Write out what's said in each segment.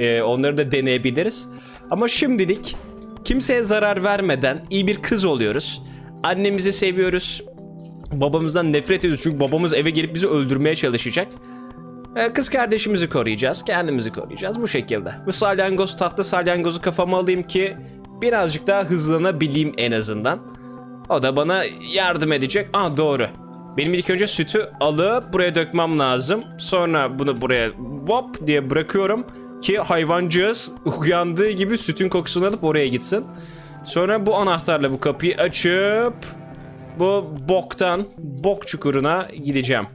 Ee, onları da deneyebiliriz. Ama şimdilik kimseye zarar vermeden iyi bir kız oluyoruz. Annemizi seviyoruz. Babamızdan nefret ediyoruz çünkü babamız eve gelip bizi öldürmeye çalışacak. Ee, kız kardeşimizi koruyacağız, kendimizi koruyacağız bu şekilde. Bu salyangoz tatlı salyangozu kafama alayım ki birazcık daha hızlanabileyim en azından. O da bana yardım edecek. Aa doğru. Benim ilk önce sütü alıp buraya dökmem lazım. Sonra bunu buraya hop diye bırakıyorum ki hayvancağız uyandığı gibi sütün kokusunu alıp oraya gitsin. Sonra bu anahtarla bu kapıyı açıp bu boktan bok çukuruna gideceğim.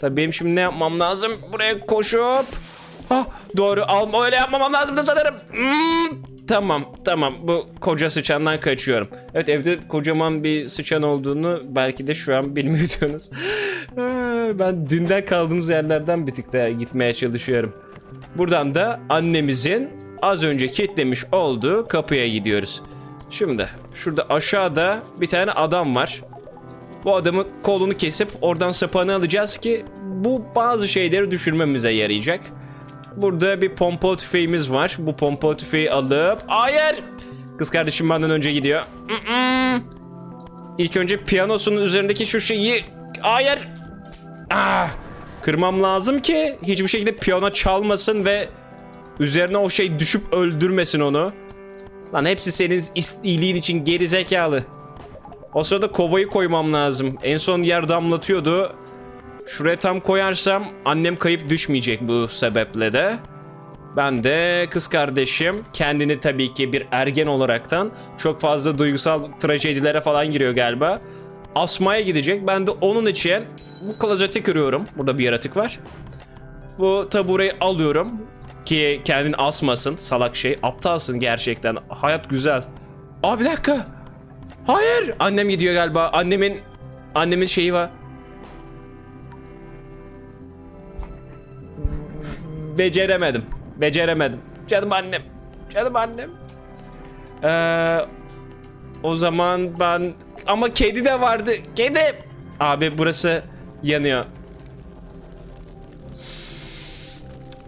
Tabii benim şimdi ne yapmam lazım? Buraya koşup Ha doğru alma öyle yapmamam lazım da sanırım. Hmm, tamam tamam bu koca sıçandan kaçıyorum. Evet evde kocaman bir sıçan olduğunu belki de şu an bilmiyordunuz. Ben dünden kaldığımız yerlerden bir tık daha gitmeye çalışıyorum. Buradan da annemizin az önce kilitlemiş olduğu kapıya gidiyoruz. Şimdi şurada aşağıda bir tane adam var. Bu adamın kolunu kesip oradan sapağını alacağız ki bu bazı şeyleri düşürmemize yarayacak. Burada bir pompa tüfeğimiz var. Bu pompa tüfeği alıp... Hayır! Kız kardeşim benden önce gidiyor. İlk önce piyanosunun üzerindeki şu şeyi... Hayır! Ah! Kırmam lazım ki hiçbir şekilde piyano çalmasın ve üzerine o şey düşüp öldürmesin onu. Lan hepsi senin iyiliğin için geri zekalı. O sırada kovayı koymam lazım. En son yer damlatıyordu. Şuraya tam koyarsam annem kayıp düşmeyecek bu sebeple de. Ben de kız kardeşim kendini tabii ki bir ergen olaraktan çok fazla duygusal trajedilere falan giriyor galiba. Asmaya gidecek. Ben de onun için bu klozeti kırıyorum. Burada bir yaratık var. Bu tabureyi alıyorum ki kendini asmasın salak şey. Aptalsın gerçekten. Hayat güzel. Aa bir dakika. Hayır. Annem gidiyor galiba. Annemin annemin şeyi var. Beceremedim. Beceremedim. Canım annem. Canım annem. Ee, o zaman ben... Ama kedi de vardı. Kedi. Abi burası yanıyor.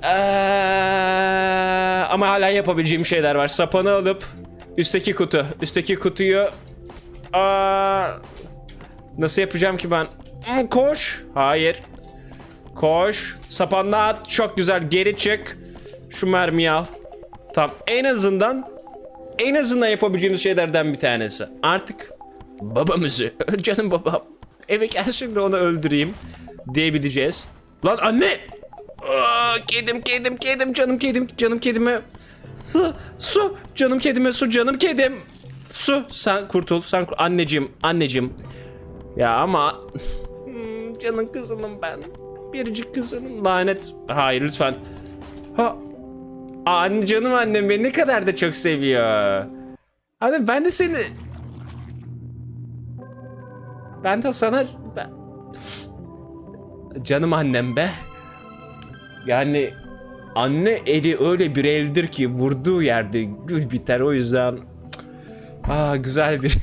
Ee, ama hala yapabileceğim şeyler var. Sapanı alıp üstteki kutu. Üstteki kutuyu... Aa, nasıl yapacağım ki ben? Hmm, Koş. Hayır. Koş. Sapanla at. Çok güzel. Geri çık. Şu mermiyi al. Tamam. En azından en azından yapabileceğimiz şeylerden bir tanesi. Artık babamızı, canım babam eve gelsin de onu öldüreyim diyebileceğiz. Lan anne! Aa, kedim, kedim, kedim, canım kedim, canım kedime. Su, su, canım kedime su, canım kedim. Su, sen kurtul, sen kur- Anneciğim, anneciğim. Ya ama Hmm, canım kızınım ben. Biricik kızınım. Lanet. Hayır lütfen. Ha. Anne canım annem beni ne kadar da çok seviyor. Anne ben de seni... Ben de sana... Ben... Canım annem be. Yani anne eli öyle bir eldir ki vurduğu yerde gül biter o yüzden. Aa güzel bir.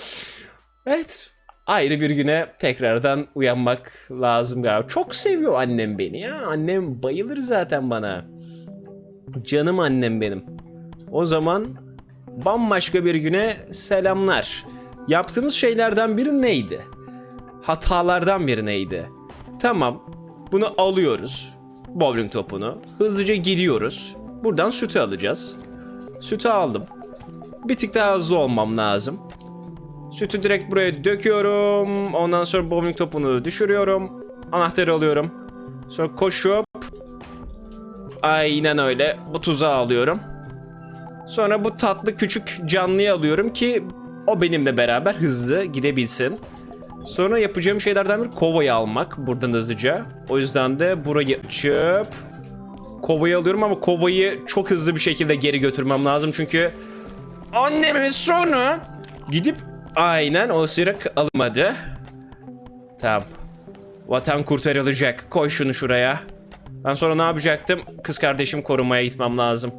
evet ayrı bir güne tekrardan uyanmak lazım ya. Çok seviyor annem beni ya. Annem bayılır zaten bana. Canım annem benim. O zaman bambaşka bir güne selamlar. Yaptığımız şeylerden biri neydi? Hatalardan biri neydi? Tamam. Bunu alıyoruz. Bowling topunu. Hızlıca gidiyoruz. Buradan sütü alacağız. Sütü aldım. Bir tık daha hızlı olmam lazım. Sütü direkt buraya döküyorum. Ondan sonra bowling topunu düşürüyorum. Anahtarı alıyorum. Sonra koşup Aynen öyle. Bu tuzağı alıyorum. Sonra bu tatlı küçük canlıyı alıyorum ki o benimle beraber hızlı gidebilsin. Sonra yapacağım şeylerden bir kovayı almak buradan hızlıca. O yüzden de burayı açıp kovayı alıyorum ama kovayı çok hızlı bir şekilde geri götürmem lazım çünkü annemiz sonra gidip aynen o sırak almadı. Tamam. Vatan kurtarılacak. Koy şunu şuraya. Ben sonra ne yapacaktım? Kız kardeşim korumaya gitmem lazım.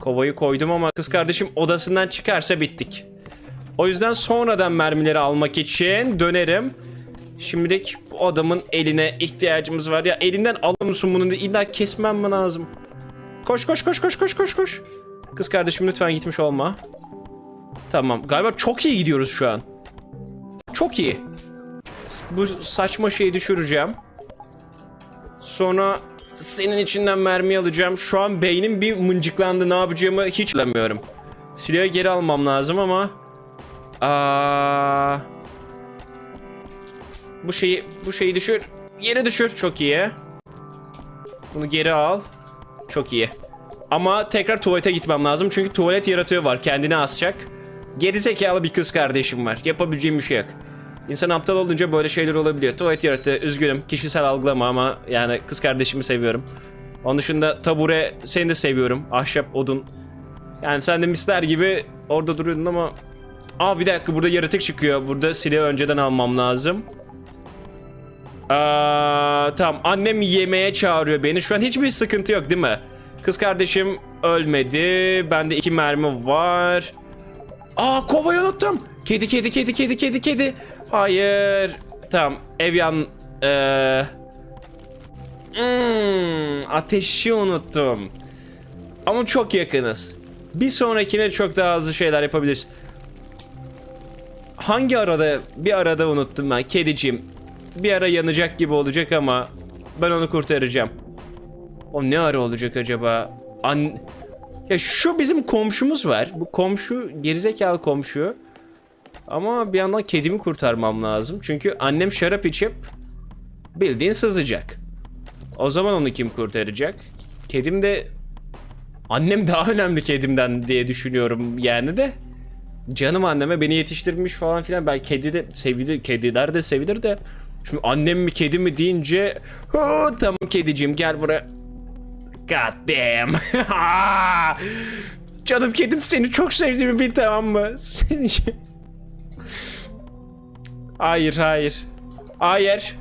Kovayı koydum ama kız kardeşim odasından çıkarsa bittik. O yüzden sonradan mermileri almak için dönerim. Şimdilik bu adamın eline ihtiyacımız var. Ya elinden alır mısın bunu? İlla kesmem mi lazım? Koş koş koş koş koş koş koş. Kız kardeşim lütfen gitmiş olma. Tamam. Galiba çok iyi gidiyoruz şu an. Çok iyi. Bu saçma şeyi düşüreceğim. Sonra senin içinden mermi alacağım. Şu an beynim bir mıncıklandı. Ne yapacağımı hiç bilmiyorum. Silahı geri almam lazım ama... Bu şeyi bu şeyi düşür. Yere düşür. Çok iyi. Bunu geri al. Çok iyi. Ama tekrar tuvalete gitmem lazım çünkü tuvalet yaratığı var. Kendini asacak. Gerizekalı bir kız kardeşim var. Yapabileceğim bir şey yok. İnsan aptal olunca böyle şeyler olabiliyor. Tuvalet yaratığı üzgünüm. Kişisel algılama ama yani kız kardeşimi seviyorum. Onun dışında tabure seni de seviyorum. Ahşap odun. Yani sen de misler gibi orada duruyordun ama... Aa bir dakika burada yaratık çıkıyor. Burada silahı önceden almam lazım. Aa, tamam annem yemeğe çağırıyor beni. Şu an hiçbir sıkıntı yok değil mi? Kız kardeşim ölmedi. Bende iki mermi var. Aa kovayı unuttum. Kedi kedi kedi kedi kedi kedi. Hayır. Tamam ev yan... Ee... Hmm, ateşi unuttum. Ama çok yakınız. Bir sonrakine çok daha hızlı şeyler yapabiliriz. Hangi arada? Bir arada unuttum ben. Kediciğim. Bir ara yanacak gibi olacak ama ben onu kurtaracağım. O ne ara olacak acaba? An ya şu bizim komşumuz var. Bu komşu gerizekalı komşu. Ama bir yandan kedimi kurtarmam lazım. Çünkü annem şarap içip bildiğin sızacak. O zaman onu kim kurtaracak? Kedim de annem daha önemli kedimden diye düşünüyorum yani de. Canım anneme beni yetiştirmiş falan filan. Ben kedi de sevilir, kediler de sevilir de. Şimdi annem mi kedi mi deyince "Hı, tamam kedicim gel buraya. God damn. Canım kedim seni çok sevdiğimi bil tamam mı? Seni... hayır hayır. Hayır.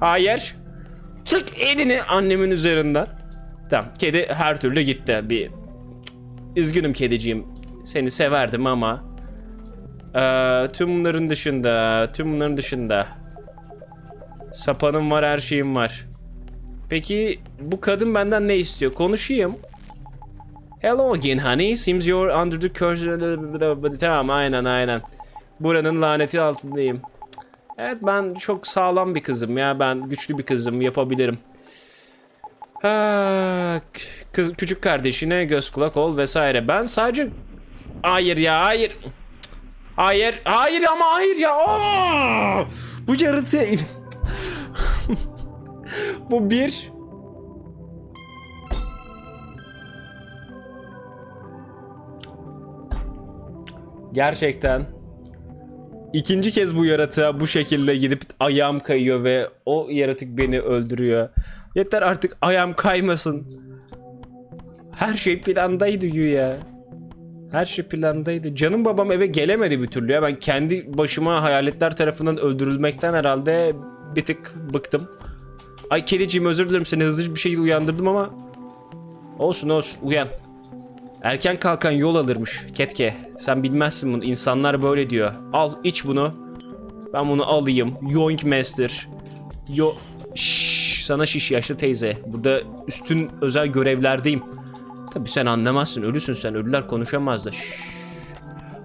Hayır. Çık elini annemin üzerinden. Tamam kedi her türlü gitti. Bir Üzgünüm kediciğim. Seni severdim ama ee, tüm bunların dışında, tüm bunların dışında sapanım var, her şeyim var. Peki bu kadın benden ne istiyor? Konuşayım. Hello again honey. Seems you're under the curse. Tamam aynen aynen. Buranın laneti altındayım. Evet ben çok sağlam bir kızım ya. Ben güçlü bir kızım. Yapabilirim. Ha, kız, küçük kardeşine göz kulak ol vesaire. Ben sadece... Hayır ya hayır. Hayır. Hayır ama hayır ya. Aa! Bu yaratığı... Bu bir. Gerçekten. İkinci kez bu yaratığa bu şekilde gidip ayağım kayıyor ve o yaratık beni öldürüyor. Yeter artık ayağım kaymasın. Her şey plandaydı güya. Her şey plandaydı. Canım babam eve gelemedi bir türlü ya. Ben kendi başıma hayaletler tarafından öldürülmekten herhalde bir tık bıktım. Ay kediciğim özür dilerim seni hızlı bir şekilde uyandırdım ama olsun olsun uyan. Erken kalkan yol alırmış Ketke. Sen bilmezsin bunu. İnsanlar böyle diyor. Al iç bunu. Ben bunu alayım. Yoink Master. Yo Şşş, sana şiş yaşlı teyze. Burada üstün özel görevlerdeyim. Tabi sen anlamazsın. Ölüsün sen. Ölüler konuşamaz da. Şşş.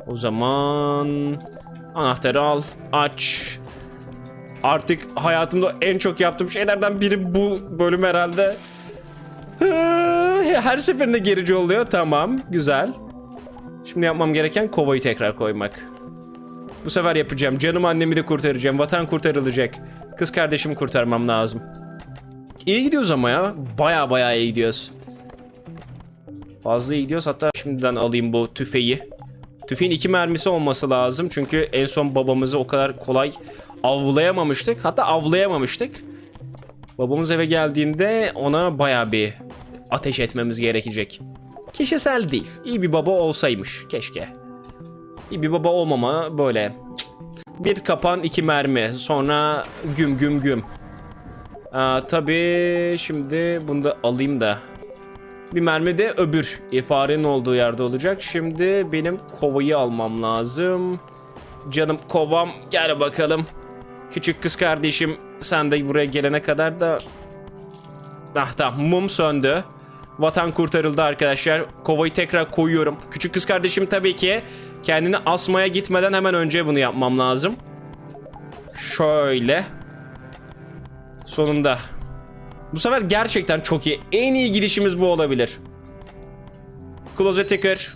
O zaman anahtarı al. Aç. Artık hayatımda en çok yaptığım şeylerden biri bu bölüm herhalde. Her seferinde gerici oluyor. Tamam. Güzel. Şimdi yapmam gereken kovayı tekrar koymak. Bu sefer yapacağım. Canım annemi de kurtaracağım. Vatan kurtarılacak. Kız kardeşimi kurtarmam lazım. İyi gidiyoruz ama ya. Baya baya iyi gidiyoruz. Fazla iyi gidiyoruz. Hatta şimdiden alayım bu tüfeği. Tüfeğin iki mermisi olması lazım. Çünkü en son babamızı o kadar kolay avlayamamıştık. Hatta avlayamamıştık. Babamız eve geldiğinde ona baya bir ateş etmemiz gerekecek. Kişisel değil. İyi bir baba olsaymış. Keşke. İyi bir baba olmama böyle. Bir kapan iki mermi. Sonra güm güm güm. Aa, tabii şimdi bunu da alayım da. Bir mermi de öbür e, farenin olduğu yerde olacak. Şimdi benim kovayı almam lazım. Canım kovam gel bakalım. Küçük kız kardeşim sen de buraya gelene kadar da... Ah tamam mum söndü. Vatan kurtarıldı arkadaşlar. Kovayı tekrar koyuyorum. Küçük kız kardeşim tabii ki kendini asmaya gitmeden hemen önce bunu yapmam lazım. Şöyle. Sonunda. Bu sefer gerçekten çok iyi. En iyi gidişimiz bu olabilir. Closet kır.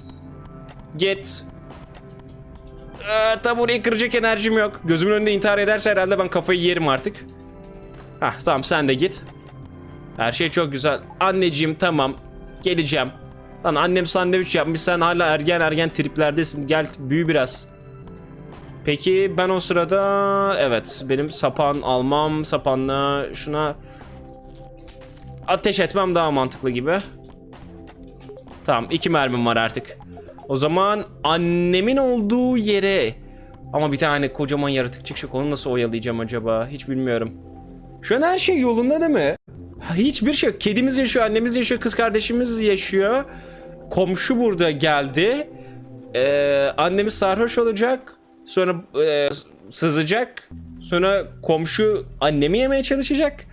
Git. Ee, tam orayı kıracak enerjim yok. Gözümün önünde intihar ederse herhalde ben kafayı yerim artık. Hah tamam sen de git. Her şey çok güzel. Anneciğim tamam. Geleceğim. Lan annem sandviç yapmış sen hala ergen ergen triplerdesin. Gel büyü biraz. Peki ben o sırada evet benim sapan almam sapanla şuna ateş etmem daha mantıklı gibi. Tamam iki mermim var artık. O zaman annemin olduğu yere ama bir tane kocaman yaratık çıkacak onu nasıl oyalayacağım acaba hiç bilmiyorum. Şu an her şey yolunda değil mi? Hiçbir şey yok. Kedimiz yaşıyor, annemiz yaşıyor, kız kardeşimiz yaşıyor. Komşu burada geldi. Ee, annemiz sarhoş olacak. Sonra e, sızacak. Sonra komşu annemi yemeye çalışacak.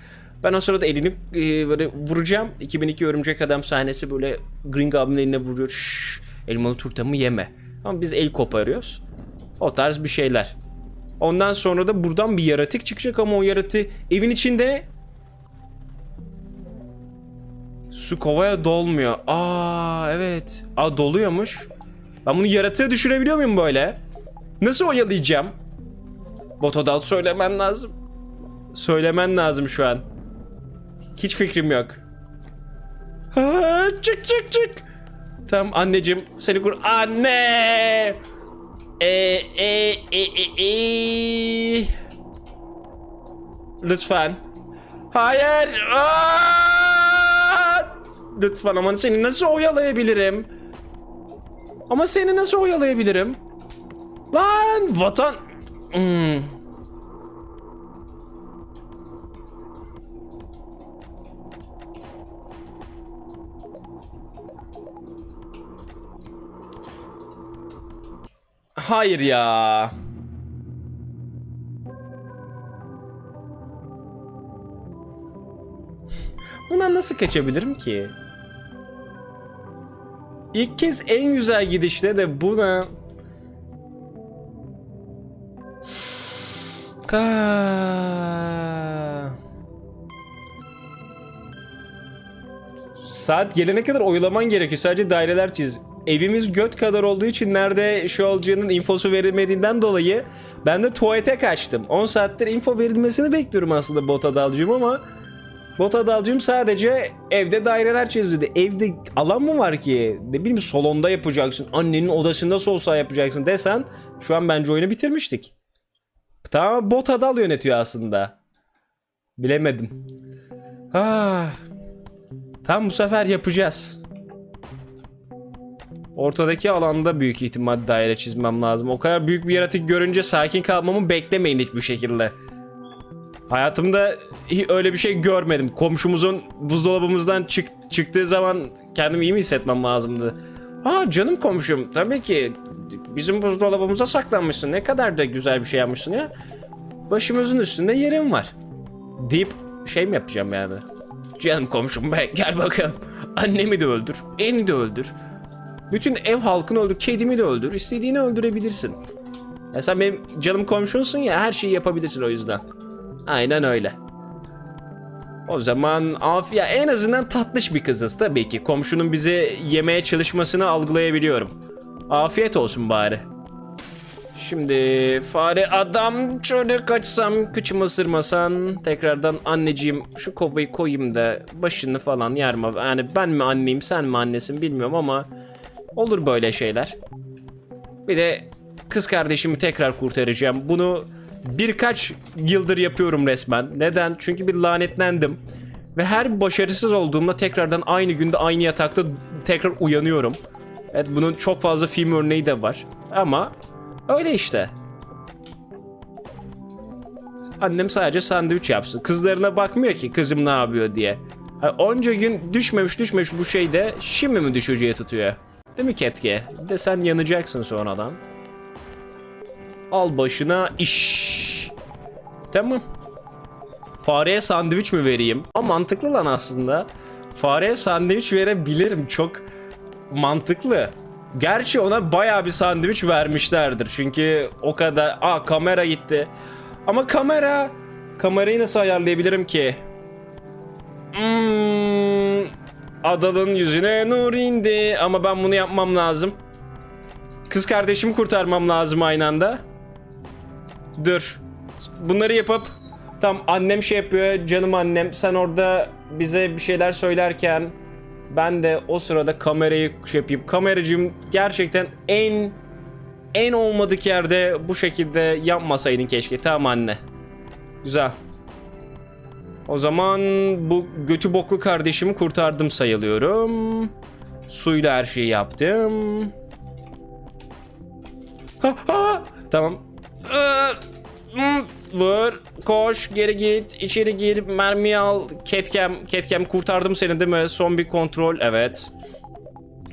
Ben o sırada elini e, böyle vuracağım. 2002 Örümcek Adam sahnesi böyle Green Goblin eline vuruyor. Şşş, elmalı turtamı yeme. Ama biz el koparıyoruz. O tarz bir şeyler. Ondan sonra da buradan bir yaratık çıkacak ama o yaratığı evin içinde su kovaya dolmuyor. Aa evet. Aa doluyormuş. Ben bunu yaratığı düşürebiliyor muyum böyle? Nasıl oyalayacağım? Botodal söylemen lazım. Söylemen lazım şu an. Hiç fikrim yok. Aa, çık çık çık. Tamam anneciğim seni kur. Anne! E e e e e. Lütfen. Hayır. Aa! Lütfen ama seni nasıl oyalayabilirim? Ama seni nasıl oyalayabilirim? Lan vatan... Hmm. Hayır ya. Bundan nasıl kaçabilirim ki? İlk kez en güzel gidişte de buna... Saat gelene kadar oyalaman gerekiyor. Sadece daireler çiz. Evimiz göt kadar olduğu için nerede şu olacağının infosu verilmediğinden dolayı ben de tuvalete kaçtım. 10 saattir info verilmesini bekliyorum aslında bota dalcığım ama bota dalcığım sadece evde daireler çizdi. Evde alan mı var ki? Ne bileyim salonda yapacaksın. Annenin odasında solsa yapacaksın desen şu an bence oyunu bitirmiştik. Tamam bot adal yönetiyor aslında. Bilemedim. Ah. Tam bu sefer yapacağız. Ortadaki alanda büyük ihtimal daire çizmem lazım. O kadar büyük bir yaratık görünce sakin kalmamı beklemeyin hiçbir şekilde. Hayatımda öyle bir şey görmedim. Komşumuzun buzdolabımızdan çık çıktığı zaman kendimi iyi mi hissetmem lazımdı. Aa canım komşum tabii ki bizim buzdolabımıza saklanmışsın. Ne kadar da güzel bir şey yapmışsın ya. Başımızın üstünde yerim var. Deyip şey mi yapacağım yani? Canım komşum be gel bakalım. Annemi de öldür. Beni de öldür. Bütün ev halkını öldür. Kedimi de öldür. İstediğini öldürebilirsin. Ya sen benim canım komşumsun ya her şeyi yapabilirsin o yüzden. Aynen öyle. O zaman Afya en azından tatlış bir kızız tabii ki. Komşunun bize yemeye çalışmasını algılayabiliyorum. Afiyet olsun bari. Şimdi fare adam şöyle kaçsam kıçımı ısırmasan tekrardan anneciğim şu kovayı koyayım da başını falan yarma. Yani ben mi anneyim sen mi annesin bilmiyorum ama olur böyle şeyler. Bir de kız kardeşimi tekrar kurtaracağım. Bunu birkaç yıldır yapıyorum resmen. Neden? Çünkü bir lanetlendim. Ve her başarısız olduğumda tekrardan aynı günde aynı yatakta tekrar uyanıyorum. Evet bunun çok fazla film örneği de var. Ama öyle işte. Annem sadece sandviç yapsın. Kızlarına bakmıyor ki kızım ne yapıyor diye. Onca gün düşmemiş düşmemiş bu şeyde şimdi mi düşeceği tutuyor? Değil mi Ketke? De sen yanacaksın sonradan. Al başına iş. Tamam. Fareye sandviç mi vereyim? Ama mantıklı lan aslında. fareye sandviç verebilirim. Çok mantıklı. Gerçi ona bayağı bir sandviç vermişlerdir. Çünkü o kadar... Aa kamera gitti. Ama kamera... Kamerayı nasıl ayarlayabilirim ki? Hmm, Adal'ın yüzüne nur indi. Ama ben bunu yapmam lazım. Kız kardeşimi kurtarmam lazım aynı anda. Dur. Bunları yapıp tam annem şey yapıyor. Canım annem sen orada bize bir şeyler söylerken ben de o sırada kamerayı şey yapayım. Kameracığım gerçekten en en olmadık yerde bu şekilde yapmasaydın keşke. Tamam anne. Güzel. O zaman bu götü boklu kardeşimi kurtardım sayılıyorum. Suyla her şeyi yaptım. Tamam. Ee, hmm, Vur, koş, geri git, içeri gir, mermi al, ketkem, ketkem kurtardım seni değil mi? Son bir kontrol, evet.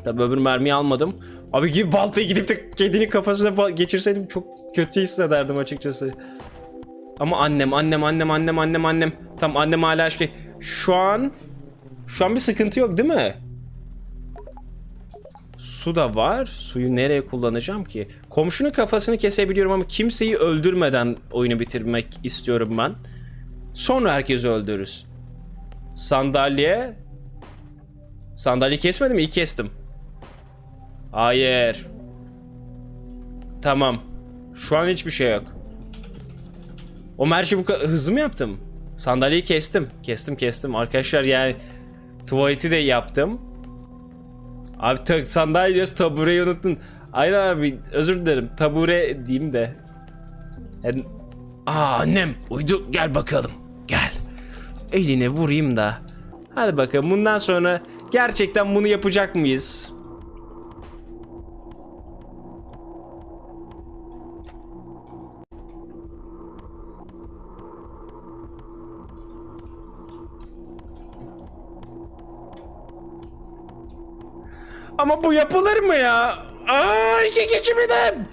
Tabii öbür mermiyi almadım. Abi gibi baltayı gidip de kedinin kafasına geçirseydim çok kötü hissederdim açıkçası. Ama annem, annem, annem, annem, annem, annem. Tamam annem hala şey. Şu an, şu an bir sıkıntı yok değil mi? Su da var. Suyu nereye kullanacağım ki? Komşunun kafasını kesebiliyorum ama kimseyi öldürmeden oyunu bitirmek istiyorum ben. Sonra herkesi öldürürüz. Sandalye. Sandalye kesmedim? İyi kestim. Hayır. Tamam. Şu an hiçbir şey yok. O merçi bu kadar hızlı mı yaptım? Sandalyeyi kestim. Kestim kestim. Arkadaşlar yani tuvaleti de yaptım. Abi ta- sandalye diyoruz tabureyi unuttun. Aynen abi özür dilerim. Tabure diyeyim de. Yani... Aa annem uydu gel bakalım. Gel. Eline vurayım da. Hadi bakalım bundan sonra gerçekten bunu yapacak mıyız? Ama bu yapılır mı ya? Ay iki geçimidim.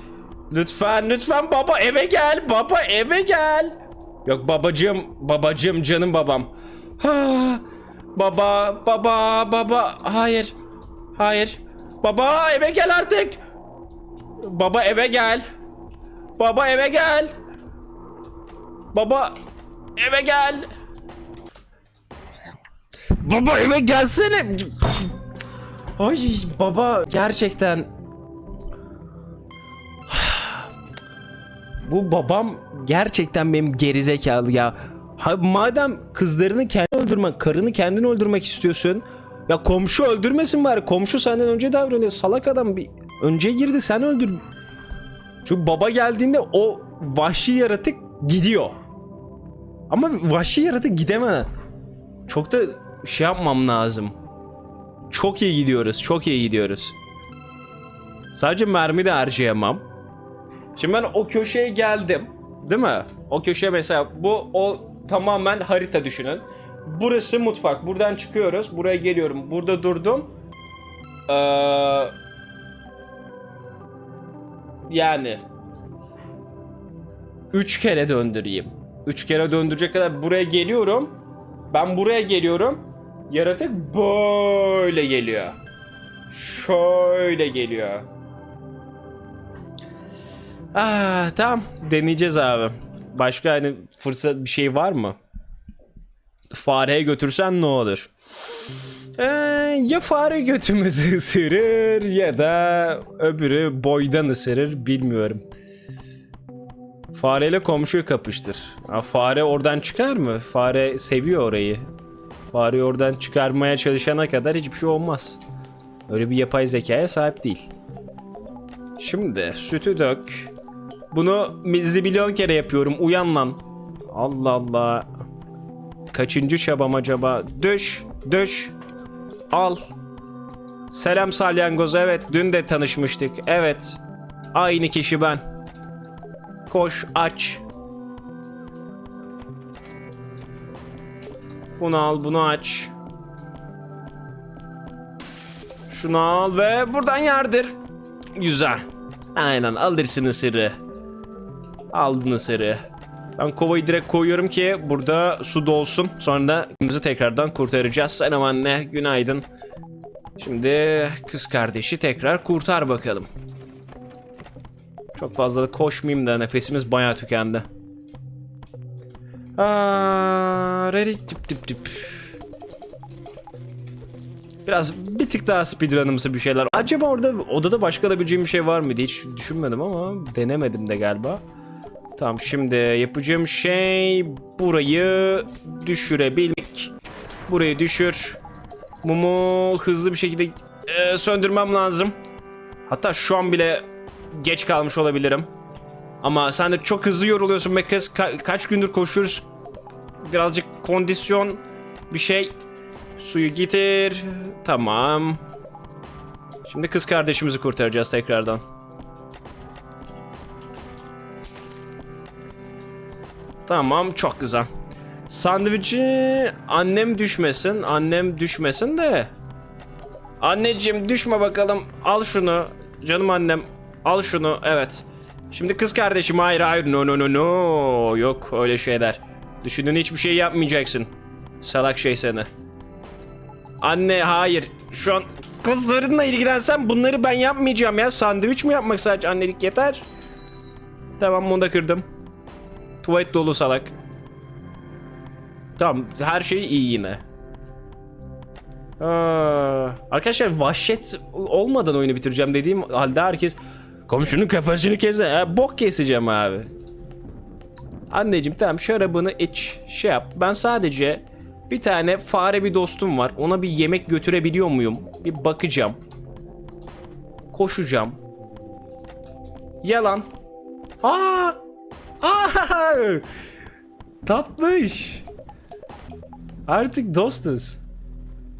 Lütfen lütfen baba eve gel. Baba eve gel. Yok babacığım babacığım canım babam. Ha, baba baba baba hayır. Hayır. Baba eve gel artık. Baba eve gel. Baba eve gel. Baba eve gel. Baba eve gelsene. Ay baba gerçekten Bu babam gerçekten benim gerizekalı ya. Ha, madem kızlarını kendi öldürmek, karını kendini öldürmek istiyorsun. Ya komşu öldürmesin bari. Komşu senden önce davranıyor. Salak adam bir önce girdi sen öldür. Çünkü baba geldiğinde o vahşi yaratık gidiyor. Ama vahşi yaratık gidemez. Çok da şey yapmam lazım. Çok iyi gidiyoruz. Çok iyi gidiyoruz. Sadece mermi de harcayamam. Şimdi ben o köşeye geldim. Değil mi? O köşe mesela bu o tamamen harita düşünün. Burası mutfak. Buradan çıkıyoruz. Buraya geliyorum. Burada durdum. Ee, yani üç kere döndüreyim. Üç kere döndürecek kadar buraya geliyorum. Ben buraya geliyorum. Yaratık böyle geliyor. Şöyle geliyor. Ah tamam deneyeceğiz abi. Başka hani fırsat bir şey var mı? Fareye götürsen ne olur? Ee, ya fare götümüzü ısırır ya da öbürü boydan ısırır bilmiyorum. Fareyle komşuyu kapıştır. Ha, fare oradan çıkar mı? Fare seviyor orayı. Fareyi oradan çıkarmaya çalışana kadar hiçbir şey olmaz. Öyle bir yapay zekaya sahip değil. Şimdi sütü dök. Bunu milyon kere yapıyorum. Uyan lan. Allah Allah. Kaçıncı çabam acaba? Düş. Düş. Al. Selam salyangoz. Evet dün de tanışmıştık. Evet. Aynı kişi ben. Koş aç. Bunu al bunu aç. Şunu al ve buradan yardır. Güzel. Aynen alırsın ısırı. Aldın ısırı. Ben kovayı direkt koyuyorum ki burada su dolsun. Sonra da kızımızı tekrardan kurtaracağız. Selam anne günaydın. Şimdi kız kardeşi tekrar kurtar bakalım. Çok fazla koşmayayım da nefesimiz bayağı tükendi. Biraz bir tık daha speedrun'ımsı bir şeyler. Acaba orada odada başka alabileceğim bir şey var mıydı? Hiç düşünmedim ama denemedim de galiba. Tamam şimdi yapacağım şey burayı düşürebilmek. Burayı düşür. Mumu hızlı bir şekilde e, söndürmem lazım. Hatta şu an bile geç kalmış olabilirim. Ama sen de çok hızlı yoruluyorsun kız. Ka- kaç gündür koşuyoruz. Birazcık kondisyon bir şey. Suyu getir. Tamam. Şimdi kız kardeşimizi kurtaracağız tekrardan. Tamam çok güzel. Sandviçi annem düşmesin. Annem düşmesin de. Anneciğim düşme bakalım. Al şunu. Canım annem. Al şunu. Evet. Şimdi kız kardeşim hayır hayır no no no no. Yok öyle şeyler. Düşündüğün hiçbir şey yapmayacaksın. Salak şey seni. Anne hayır. Şu an kızlarınla ilgilensem bunları ben yapmayacağım ya. Sandviç mi yapmak sadece annelik yeter. Tamam bunu da kırdım. Tuvalet dolu salak. Tamam her şey iyi yine. Aa, arkadaşlar vahşet olmadan oyunu bitireceğim dediğim halde herkes komşunun kafasını kese. Ha, bok keseceğim abi. Anneciğim tamam şarabını iç şey yap. Ben sadece bir tane fare bir dostum var. Ona bir yemek götürebiliyor muyum? Bir bakacağım. Koşacağım. Yalan. Aa! Aa! Tatlış. Artık dostuz.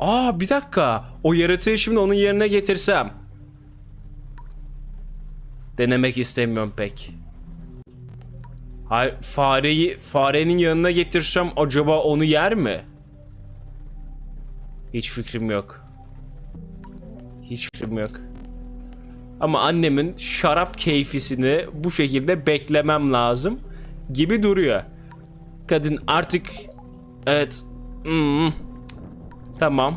Aa bir dakika. O yaratığı şimdi onun yerine getirsem. Denemek istemiyorum pek. Hayır, fareyi farenin yanına getirsem acaba onu yer mi? Hiç fikrim yok. Hiç fikrim yok. Ama annemin şarap keyfisini bu şekilde beklemem lazım gibi duruyor. Kadın artık evet hmm, tamam